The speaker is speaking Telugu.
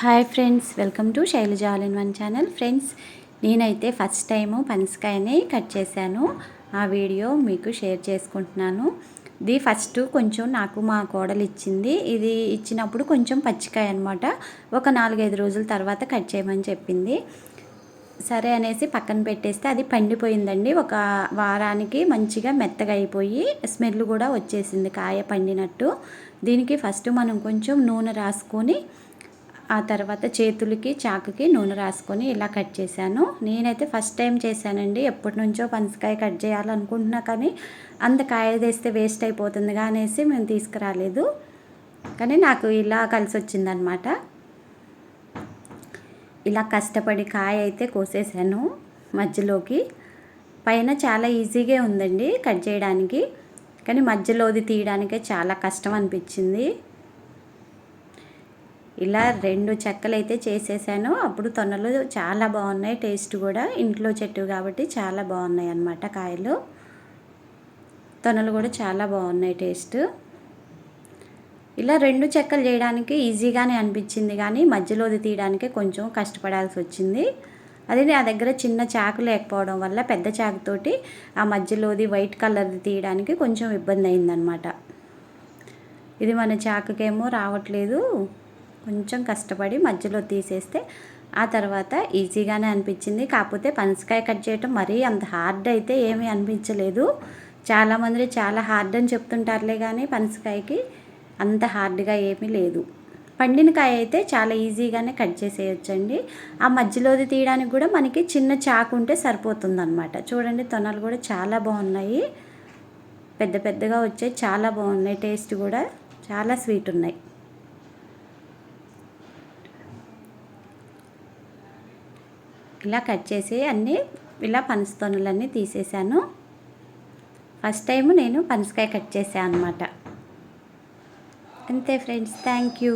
Hi friends welcome to Shailaja all in one channel. Friends నేనైతే ఫస్ట్ టైము పనసకాయని కట్ చేశాను. ఆ వీడియో మీకు షేర్ చేసుకుంటున్నాను. ఇది ఫస్ట్ కొంచెం నాకు మా కోడలు ఇచ్చింది. ఇది ఇచ్చినప్పుడు కొంచెం పచ్చికాయ అనమాట ఒక నాలుగైదు రోజుల తర్వాత కట్ చేయమని చెప్పింది. సరే అనేసి పక్కన పెట్టేస్తే అది పండిపోయిందండి. ఒక వారానికి మంచిగా మెత్తగా అయిపోయి స్మెల్ కూడా వచ్చేసింది కాయ పండినట్టు. దీనికి ఫస్ట్ మనం కొంచెం నూనె రాసుకొని ఆ తర్వాత చేతులకి చాకుకి నూనె రాసుకొని ఇలా కట్ చేశాను. నేనైతే ఫస్ట్ టైం చేశానండి. ఎప్పటి నుంచో పనసకాయ కట్ చేయాలనుకుంటున్నా కానీ అంత కాయ తెస్తే వేస్ట్ అయిపోతుందిగా అనేసి మేము తీసుకురాలేదు. కానీ నాకు ఇలా కలిసి వచ్చిందనమాట. ఇలా కష్టపడి కాయ అయితే కోసేసాను మధ్యలోకి. పైన చాలా ఈజీగా ఉందండి కట్ చేయడానికి. కానీ మధ్యలోది తీయడానికే చాలా కష్టం అనిపించింది. ఇలా రెండు చెక్కలు అయితే చేసేసాను. అప్పుడు తొనలు చాలా బాగున్నాయి. టేస్ట్ కూడా ఇంట్లో చెట్టు కాబట్టి చాలా బాగున్నాయి అన్నమాట కాయలు. తొనలు కూడా చాలా బాగున్నాయి టేస్ట్. ఇలా రెండు చెక్కలు చేయడానికి ఈజీగానే అనిపించింది కానీ మధ్యలోది తీయడానికి కొంచెం కష్టపడాల్సి వచ్చింది. అది నా దగ్గర చిన్న చాకు లేకపోవడం వల్ల పెద్ద చాకుతోటి ఆ మధ్యలోది వైట్ కలర్ది తీయడానికి కొంచెం ఇబ్బంది అయిందనమాట ఇది మన చాకుకేమో రావట్లేదు. కొంచెం కష్టపడి మధ్యలో తీసేస్తే ఆ తర్వాత ఈజీగానే అనిపించింది. కాకపోతే పనసకాయ కట్ చేయటం మరీ అంత హార్డ్ అయితే ఏమీ అనిపించలేదు. చాలామంది చాలా హార్డ్ అని చెప్తుంటారులే కానీ పనసకాయకి అంత హార్డ్గా ఏమీ లేదు. పండిన కాయ అయితే చాలా ఈజీగానే కట్ చేసేయచ్చండి. ఆ మధ్యలోది తీయడానికి కూడా మనకి చిన్న చాకు ఉంటే సరిపోతుందనమాట చూడండి తొనలు కూడా చాలా బాగున్నాయి. పెద్ద పెద్దగా వచ్చాయి. చాలా బాగున్నాయి. టేస్ట్ కూడా చాలా స్వీట్ ఉన్నాయి. ఇలా కట్ చేసి అన్నీ ఇలా పనసతోనులన్నీ తీసేసాను. ఫస్ట్ టైం నేను పనసకాయ కట్ చేశాను అనమాట అంతే ఫ్రెండ్స్ థ్యాంక్ యూ.